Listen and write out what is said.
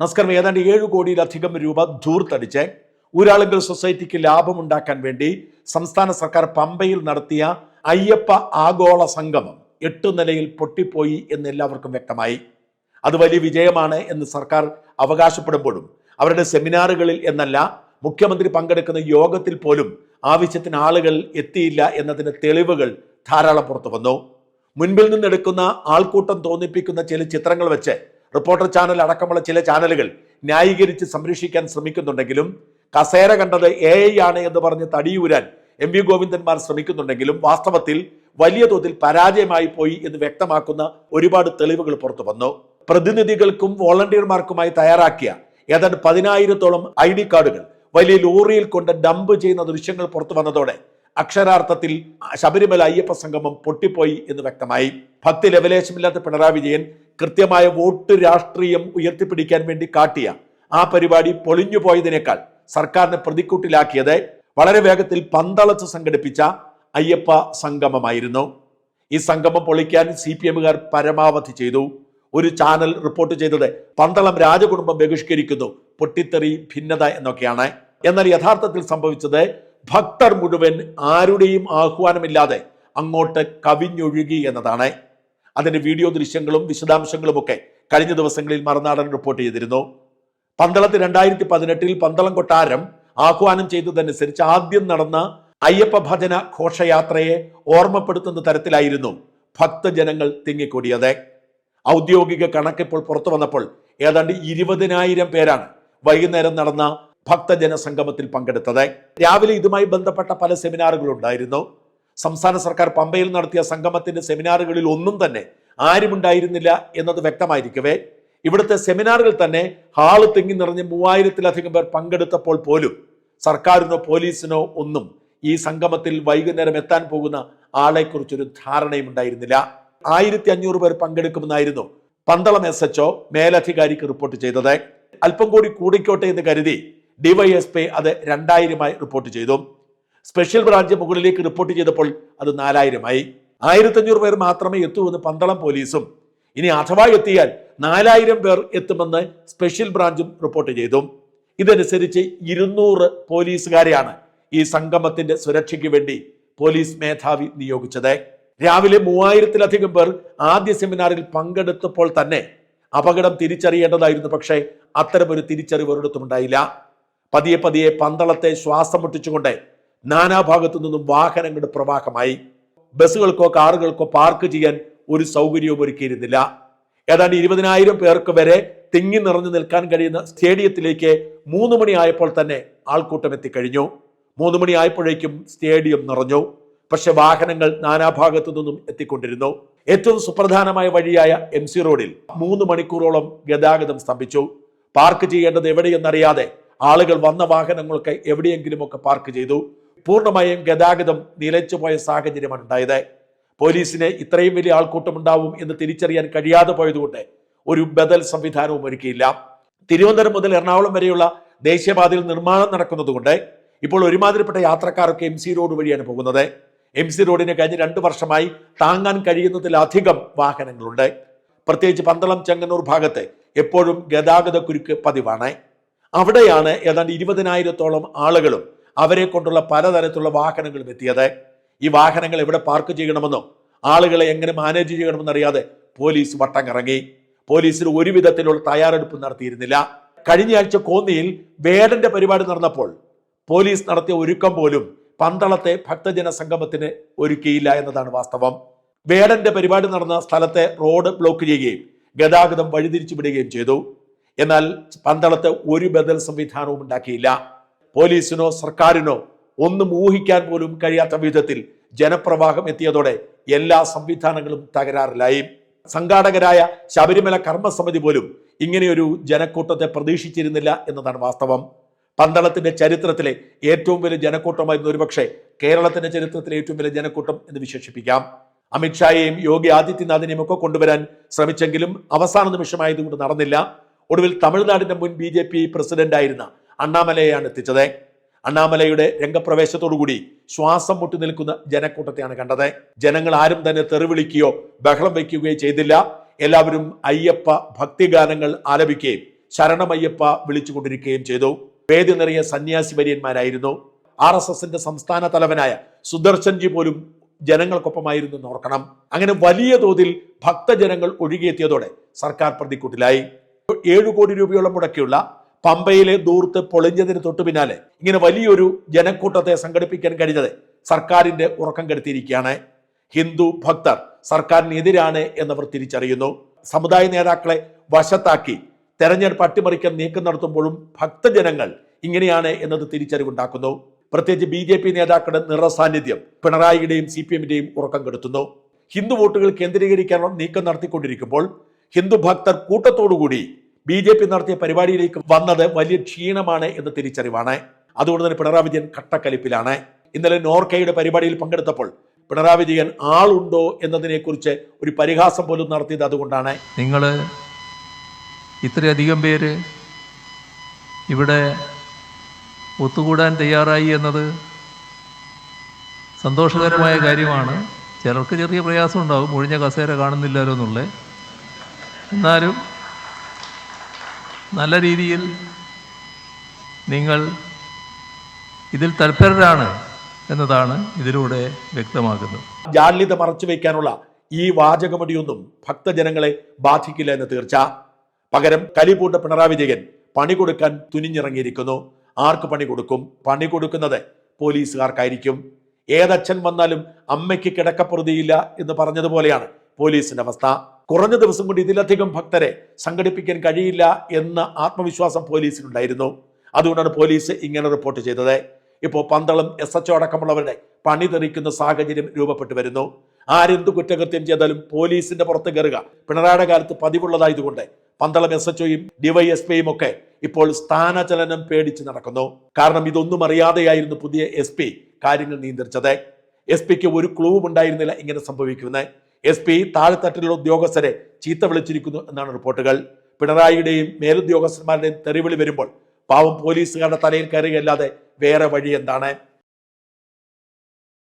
നമസ്കാരം ഏതാണ്ട് ഏഴ് കോടിയിലധികം രൂപ ധൂർത്തടിച്ച് ഊരാളുങ്കൽ സൊസൈറ്റിക്ക് ലാഭമുണ്ടാക്കാൻ വേണ്ടി സംസ്ഥാന സർക്കാർ പമ്പയിൽ നടത്തിയ അയ്യപ്പ ആഗോള സംഗമം എട്ടു നിലയിൽ പൊട്ടിപ്പോയി എന്ന് എല്ലാവർക്കും വ്യക്തമായി. അത് വലിയ വിജയമാണ് എന്ന് സർക്കാർ അവകാശപ്പെടുമ്പോഴും അവരുടെ സെമിനാറുകളിൽ എന്നല്ല മുഖ്യമന്ത്രി പങ്കെടുക്കുന്ന യോഗത്തിൽ പോലും ആവശ്യത്തിന് ആളുകൾ എത്തിയില്ല എന്നതിന് തെളിവുകൾ ധാരാളം പുറത്തു വന്നു. മുൻപിൽ നിന്നെടുക്കുന്ന ആൾക്കൂട്ടം തോന്നിപ്പിക്കുന്ന ചില ചിത്രങ്ങൾ വെച്ച് റിപ്പോർട്ടർ ചാനൽ അടക്കമുള്ള ചില ചാനലുകൾ ന്യായീകരിച്ച് സംരക്ഷിക്കാൻ ശ്രമിക്കുന്നുണ്ടെങ്കിലും കസേര കണ്ടത് എ ഐ ആണ് എന്ന് പറഞ്ഞ് തടിയൂരാൻ എം വി ഗോവിന്ദന്മാർ ശ്രമിക്കുന്നുണ്ടെങ്കിലും വാസ്തവത്തിൽ വലിയ തോതിൽ പരാജയമായി പോയി എന്ന് വ്യക്തമാക്കുന്ന ഒരുപാട് തെളിവുകൾ പുറത്തു വന്നു. പ്രതിനിധികൾക്കും വോളണ്ടിയർമാർക്കുമായി തയ്യാറാക്കിയ ഏതാണ്ട് പതിനായിരത്തോളം ഐ ഡി കാർഡുകൾ വലിയ ലോറിയിൽ കൊണ്ട് ഡംപ് ചെയ്യുന്ന ദൃശ്യങ്ങൾ പുറത്തു വന്നതോടെ അക്ഷരാർത്ഥത്തിൽ ശബരിമല അയ്യപ്പ സംഗമം പൊട്ടിപ്പോയി എന്ന് വ്യക്തമായി. ഭക്തി ലവലേശമില്ലാത്ത പിണറായി വിജയൻ കൃത്യമായ വോട്ട് രാഷ്ട്രീയം ഉയർത്തിപ്പിടിക്കാൻ വേണ്ടി കാട്ടിയ ആ പരിപാടി പൊളിഞ്ഞു പോയതിനേക്കാൾ സർക്കാരിനെ പ്രതിക്കൂട്ടിലാക്കിയത് വളരെ വേഗത്തിൽ പന്തളത്ത് സംഘടിപ്പിച്ച അയ്യപ്പ സംഗമമായിരുന്നു. ഈ സംഗമം പൊളിക്കാൻ സി പി എമ്മുകാർ പരമാവധി ചെയ്തു. ഒരു ചാനൽ റിപ്പോർട്ട് ചെയ്തത് പന്തളം രാജകുടുംബം ബഹിഷ്കരിക്കുന്നു പൊട്ടിത്തെറി ഭിന്നത എന്നൊക്കെയാണ്. എന്നാൽ യഥാർത്ഥത്തിൽ സംഭവിച്ചത് ഭക്തർ മുഴുവൻ ആരുടെയും ആഹ്വാനമില്ലാതെ അങ്ങോട്ട് കവിഞ്ഞൊഴുകി എന്നതാണ്. അതിന്റെ വീഡിയോ ദൃശ്യങ്ങളും വിശദാംശങ്ങളും ഒക്കെ കഴിഞ്ഞ ദിവസങ്ങളിൽ മറുനാടൻ റിപ്പോർട്ട് ചെയ്തിരുന്നു. പന്തളത്ത് രണ്ടായിരത്തി പതിനെട്ടിൽ പന്തളം കൊട്ടാരം ആഹ്വാനം ചെയ്തതനുസരിച്ച് ആദ്യം നടന്ന അയ്യപ്പ ഭജന ഘോഷയാത്രയെ ഓർമ്മപ്പെടുത്തുന്ന തരത്തിലായിരുന്നു ഭക്തജനങ്ങൾ തിങ്ങിക്കൂടിയത്. ഔദ്യോഗിക കണക്കിപ്പോൾ പുറത്തു വന്നപ്പോൾ ഏതാണ്ട് ഇരുപതിനായിരം പേരാണ് വൈകുന്നേരം നടന്ന ഭക്തജന സംഗമത്തിൽ പങ്കെടുത്തത്. രാവിലെ ഇതുമായി ബന്ധപ്പെട്ട പല സെമിനാറുകൾ ഉണ്ടായിരുന്നു. സംസ്ഥാന സർക്കാർ പമ്പയിൽ നടത്തിയ സംഗമത്തിന്റെ സെമിനാറുകളിൽ ഒന്നും തന്നെ ആരുമുണ്ടായിരുന്നില്ല എന്നത് വ്യക്തമായിരിക്കവേ. ഇവിടുത്തെ സെമിനാറുകൾ തന്നെ ഹാൾ തിങ്ങി നിറഞ്ഞ് മൂവായിരത്തിലധികം പേർ പങ്കെടുത്തപ്പോൾ പോലും സർക്കാരിനോ പോലീസിനോ ഒന്നും ഈ സംഗമത്തിൽ വൈകുന്നേരം എത്താൻ പോകുന്ന ആളെക്കുറിച്ചൊരു ധാരണയും ഉണ്ടായിരുന്നില്ല. ആയിരത്തി അഞ്ഞൂറ് പേർ പങ്കെടുക്കുമെന്നായിരുന്നു പന്തളം എസ് എച്ച്ഒ മേലധികാരിക്ക് റിപ്പോർട്ട് ചെയ്തത്. അല്പം കൂടി കൂടിക്കോട്ടെ എന്ന് കരുതി ഡിവൈഎസ്പി അത് രണ്ടായിരമായി റിപ്പോർട്ട് ചെയ്തു. സ്പെഷ്യൽ ബ്രാഞ്ച് മുകളിലേക്ക് റിപ്പോർട്ട് ചെയ്തപ്പോൾ അത് നാലായിരമായി. ആയിരത്തഞ്ഞൂറ് പേർ മാത്രമേ എത്തൂ എന്ന് പന്തളം പോലീസും. ഇനി അഥവാ എത്തിയാൽ നാലായിരം പേർ എത്തുമെന്ന് സ്പെഷ്യൽ ബ്രാഞ്ചും റിപ്പോർട്ട് ചെയ്തു. ഇതനുസരിച്ച് ഇരുന്നൂറ് പോലീസുകാരെയാണ് ഈ സംഗമത്തിന്റെ സുരക്ഷയ്ക്ക് വേണ്ടി പോലീസ് മേധാവി നിയോഗിച്ചത്. രാവിലെ മൂവായിരത്തിലധികം പേർ ആദ്യ സെമിനാറിൽ പങ്കെടുത്തപ്പോൾ തന്നെ അപകടം തിരിച്ചറിയേണ്ടതായിരുന്നു. പക്ഷേ അത്തരമൊരു തിരിച്ചറിവ് ഒരിടത്തും ഉണ്ടായില്ല പതിയെ പതിയെ പന്തളത്തെ ശ്വാസം മുട്ടിച്ചുകൊണ്ട് നാനാഭാഗത്തു നിന്നും വാഹനങ്ങളുടെ പ്രവാഹമായി. ബസ്സുകൾക്കോ കാറുകൾക്കോ പാർക്ക് ചെയ്യാൻ ഒരു സൗകര്യവും ഒരുക്കിയിരുന്നില്ല. ഏതാണ്ട് ഇരുപതിനായിരം പേർക്ക് വരെ തിങ്ങി നിറഞ്ഞു നിൽക്കാൻ കഴിയുന്ന സ്റ്റേഡിയത്തിലേക്ക് മൂന്ന് മണിയായപ്പോൾ തന്നെ ആൾക്കൂട്ടം എത്തിക്കഴിഞ്ഞു. മൂന്ന് മണിയായപ്പോഴേക്കും സ്റ്റേഡിയം നിറഞ്ഞു. പക്ഷെ വാഹനങ്ങൾ നാനാഭാഗത്തു നിന്നും എത്തിക്കൊണ്ടിരുന്നു. ഏറ്റവും സുപ്രധാനമായ വഴിയായ എം സി റോഡിൽ മൂന്ന് മണിക്കൂറോളം ഗതാഗതം സ്തംഭിച്ചു. പാർക്ക് ചെയ്യേണ്ടത് എവിടെയെന്നറിയാതെ ആളുകൾ വന്ന വാഹനങ്ങളൊക്കെ എവിടെയെങ്കിലുമൊക്കെ പാർക്ക് ചെയ്തു. പൂർണമായും ഗതാഗതം നിലച്ചുപോയ സാഹചര്യമാണ് ഉണ്ടായത്. പോലീസിന് ഇത്രയും വലിയ ആൾക്കൂട്ടം ഉണ്ടാവും എന്ന് തിരിച്ചറിയാൻ കഴിയാതെ പോയതുകൊണ്ട് ഒരു ബദൽ സംവിധാനവും ഒരുക്കിയില്ല. തിരുവനന്തപുരം മുതൽ എറണാകുളം വരെയുള്ള ദേശീയപാതയിൽ നിർമ്മാണം നടക്കുന്നതുകൊണ്ട് ഇപ്പോൾ ഒരുമാതിരിപ്പെട്ട യാത്രക്കാരൊക്കെ എം സി റോഡ് വഴിയാണ് പോകുന്നത്. എം സി റോഡിന് കഴിഞ്ഞ രണ്ട് വർഷമായി താങ്ങാൻ കഴിയുന്നതിലധികം വാഹനങ്ങളുണ്ട്. പ്രത്യേകിച്ച് പന്തളം ചെങ്ങന്നൂർ ഭാഗത്ത് എപ്പോഴും ഗതാഗത കുരുക്ക് പതിവാണ്. അവിടെയാണ് ഏതാണ്ട് ഇരുപതിനായിരത്തോളം ആളുകളും അവരെ കൊണ്ടുള്ള പലതരത്തിലുള്ള വാഹനങ്ങളും എത്തിയത്. ഈ വാഹനങ്ങൾ എവിടെ പാർക്ക് ചെയ്യണമെന്നോ ആളുകളെ എങ്ങനെ മാനേജ് ചെയ്യണമെന്ന് അറിയാതെ പോലീസ് വട്ടം കറങ്ങി പോലീസിന് ഒരു വിധത്തിലുള്ള തയ്യാറെടുപ്പ് നടത്തിയിരുന്നില്ല. കഴിഞ്ഞ ആഴ്ച കോന്നിയിൽ വേടന്റെ പരിപാടി നടന്നപ്പോൾ പോലീസ് നടത്തിയ ഒരുക്കം പോലും പന്തളത്തെ ഭക്തജന സംഗമത്തിന് ഒരുക്കിയില്ല എന്നതാണ് വാസ്തവം. വേടന്റെ പരിപാടി നടന്ന സ്ഥലത്തെ റോഡ് ബ്ലോക്ക് ചെയ്യുകയും ഗതാഗതം വഴിതിരിച്ചു വിടുകയും ചെയ്തു. എന്നാൽ പന്തളത്ത് ഒരു ബദൽ സംവിധാനവും ഉണ്ടാക്കിയില്ല. പോലീസിനോ സർക്കാരിനോ ഒന്നും ഊഹിക്കാൻ പോലും കഴിയാത്ത വിധത്തിൽ ജനപ്രവാഹം എത്തിയതോടെ എല്ലാ സംവിധാനങ്ങളും തകരാറിലായി. സംഘാടകരായ ശബരിമല കർമ്മസമിതി പോലും ഇങ്ങനെയൊരു ജനക്കൂട്ടത്തെ പ്രതീക്ഷിച്ചിരുന്നില്ല എന്നതാണ് വാസ്തവം. പന്തളത്തിന്റെ ചരിത്രത്തിലെ ഏറ്റവും വലിയ ജനക്കൂട്ടമായിരുന്നു ഒരുപക്ഷെ കേരളത്തിന്റെ ചരിത്രത്തിലെ ഏറ്റവും വലിയ ജനക്കൂട്ടം എന്ന് വിശേഷിപ്പിക്കാം. അമിത്ഷായെയും യോഗി ആദിത്യനാഥിനെയും ഒക്കെ കൊണ്ടുവരാൻ ശ്രമിച്ചെങ്കിലും അവസാന നിമിഷമായതുകൊണ്ട് നടന്നില്ല. ഒടുവിൽ തമിഴ്നാടിന്റെ മുൻ ബി ജെ പി പ്രസിഡന്റായിരുന്ന അണ്ണാമലയെയാണ് എത്തിച്ചത്. അണ്ണാമലയുടെ രംഗപ്രവേശത്തോടുകൂടി ശ്വാസം മുട്ടി നിൽക്കുന്ന ജനക്കൂട്ടത്തെയാണ് കണ്ടത്. ജനങ്ങൾ ആരും തന്നെ തെറിവിളിക്കുകയോ ബഹളം വയ്ക്കുകയോ ചെയ്തില്ല. എല്ലാവരും അയ്യപ്പ ഭക്തിഗാനങ്ങൾ ആലപിക്കുകയും ശരണമയ്യപ്പ വിളിച്ചുകൊണ്ടിരിക്കുകയും ചെയ്തു. വേദി നിറയെ സന്യാസി വര്യന്മാരായിരുന്നു. ആർ എസ് എസിന്റെ സംസ്ഥാന തലവനായ സുദർശൻജി പോലും ജനങ്ങൾക്കൊപ്പമായിരുന്നു എന്ന് ഓർക്കണം. അങ്ങനെ വലിയ തോതിൽ ഭക്തജനങ്ങൾ ഒഴുകിയെത്തിയതോടെ സർക്കാർ പ്രതിക്കൂട്ടിലായി. ഏഴു കോടി രൂപയോളം മുടക്കിയുള്ള പമ്പയിലെ ദൂർത്ത് പൊളിഞ്ഞതിന് തൊട്ടു പിന്നാലെ ഇങ്ങനെ വലിയൊരു ജനക്കൂട്ടത്തെ സംഘടിപ്പിക്കാൻ കഴിഞ്ഞത് സർക്കാരിന്റെ ഉറക്കം കെടുത്തിയിരിക്കുകയാണ്. ഹിന്ദു ഭക്തർ സർക്കാരിനെതിരാണ് എന്നവർ തിരിച്ചറിയുന്നു. സമുദായ നേതാക്കളെ വശത്താക്കി തെരഞ്ഞെടുപ്പ് അട്ടിമറിക്കാൻ നീക്കം നടത്തുമ്പോഴും ഭക്തജനങ്ങൾ ഇങ്ങനെയാണ് എന്നത് തിരിച്ചറിവുണ്ടാക്കുന്നു. പ്രത്യേകിച്ച് ബി ജെ പി നേതാക്കളുടെ നിറസാന്നിധ്യം പിണറായിയുടെയും സി പി എമ്മിന്റെയും ഉറക്കം കെടുത്തുന്നു. ഹിന്ദു വോട്ടുകൾ കേന്ദ്രീകരിക്കാനുള്ള നീക്കം നടത്തിക്കൊണ്ടിരിക്കുമ്പോൾ ഹിന്ദു ഭക്തർ കൂട്ടത്തോടുകൂടി ബി ജെ പി നടത്തിയ പരിപാടിയിലേക്ക് വന്നത് വലിയ ക്ഷീണമാണ് എന്ന തിരിച്ചറിവാണ്. അതുകൊണ്ട് തന്നെ പിണറായി വിജയൻ കട്ടക്കലിപ്പിലാണ്. ഇന്നലെ നോർക്കയുടെ പരിപാടിയിൽ പങ്കെടുത്തപ്പോൾ പിണറായി വിജയൻ ആളുണ്ടോ എന്നതിനെക്കുറിച്ച് ഒരു പരിഹാസം പോലും നടത്തിയത് അതുകൊണ്ടാണ്. നിങ്ങൾ ഇത്രയധികം പേര് ഇവിടെ ഒത്തുകൂടാൻ തയ്യാറായി എന്നത് സന്തോഷകരമായ കാര്യമാണ്. ചിലർക്ക് ചെറിയ പ്രയാസം ഉണ്ടാവും ഒഴിഞ്ഞ കസേര കാണുന്നില്ലല്ലോ എന്നുള്ളത്. എന്നാലും നല്ല രീതിയിൽ നിങ്ങൾ ഇതിൽ തൽപരരാണ് എന്നതാണ് ഇതിലൂടെ വ്യക്തമാക്കുന്നത് ജാള്യത മറച്ചു വയ്ക്കാനുള്ള ഈ വാചകമടിയൊന്നും ഭക്തജനങ്ങളെ ബാധിക്കില്ല എന്ന് തീർച്ച. പകരം കലിപൂട്ട പിണറായി വിജയൻ പണി കൊടുക്കാൻ തുനിഞ്ഞിറങ്ങിയിരിക്കുന്നു. ആർക്ക് പണി കൊടുക്കും? പണി കൊടുക്കുന്നത് പോലീസുകാർക്കായിരിക്കും. ഏതച്ഛൻ വന്നാലും അമ്മയ്ക്ക് കിടക്കപ്രതിയില്ല എന്ന് പറഞ്ഞതുപോലെയാണ് പോലീസിന്റെ അവസ്ഥ. കുറഞ്ഞ ദിവസം കൊണ്ട് ഇതിലധികം ഭക്തരെ സംഘടിപ്പിക്കാൻ കഴിയില്ല എന്ന ആത്മവിശ്വാസം പോലീസിനുണ്ടായിരുന്നു. അതുകൊണ്ടാണ് പോലീസ് ഇങ്ങനെ റിപ്പോർട്ട് ചെയ്തത്. ഇപ്പോൾ പന്തളം എസ് എച്ച് അടക്കമുള്ളവരുടെ പണി തെറിക്കുന്ന സാഹചര്യം രൂപപ്പെട്ടു വരുന്നു. ആരെന്ത് കുറ്റകൃത്യം ചെയ്താലും പോലീസിന്റെ പുറത്ത് കയറുക. പിണറായിയുടെ കാലത്ത് പതിവുള്ളതായതുകൊണ്ട് പന്തളം എസ് എച്ച് ഒയും ഡിവൈഎസ്പിയും ഒക്കെ ഇപ്പോൾ സ്ഥാനചലനം പേടിച്ച് നടക്കുന്നു. കാരണം ഇതൊന്നും അറിയാതെയായിരുന്നു പുതിയ എസ് കാര്യങ്ങൾ നിയന്ത്രിച്ചത്. എസ് പിക്ക് ഒരു ക്ലൂവും ഉണ്ടായിരുന്നില്ല ഇങ്ങനെ സംഭവിക്കുന്നത് എസ് പി താഴെത്തട്ടിലുള്ള ഉദ്യോഗസ്ഥരെ ചീത്ത വിളിച്ചിരിക്കുന്നു എന്നാണ് റിപ്പോർട്ടുകൾ. പിണറായിയുടെയും മേലുദ്യോഗസ്ഥന്മാരുടെയും തെറിവിളി വരുമ്പോൾ പാവം പോലീസുകാരുടെ തലയിൽ കയറുകയല്ലാതെ വേറെ വഴി എന്താണ്?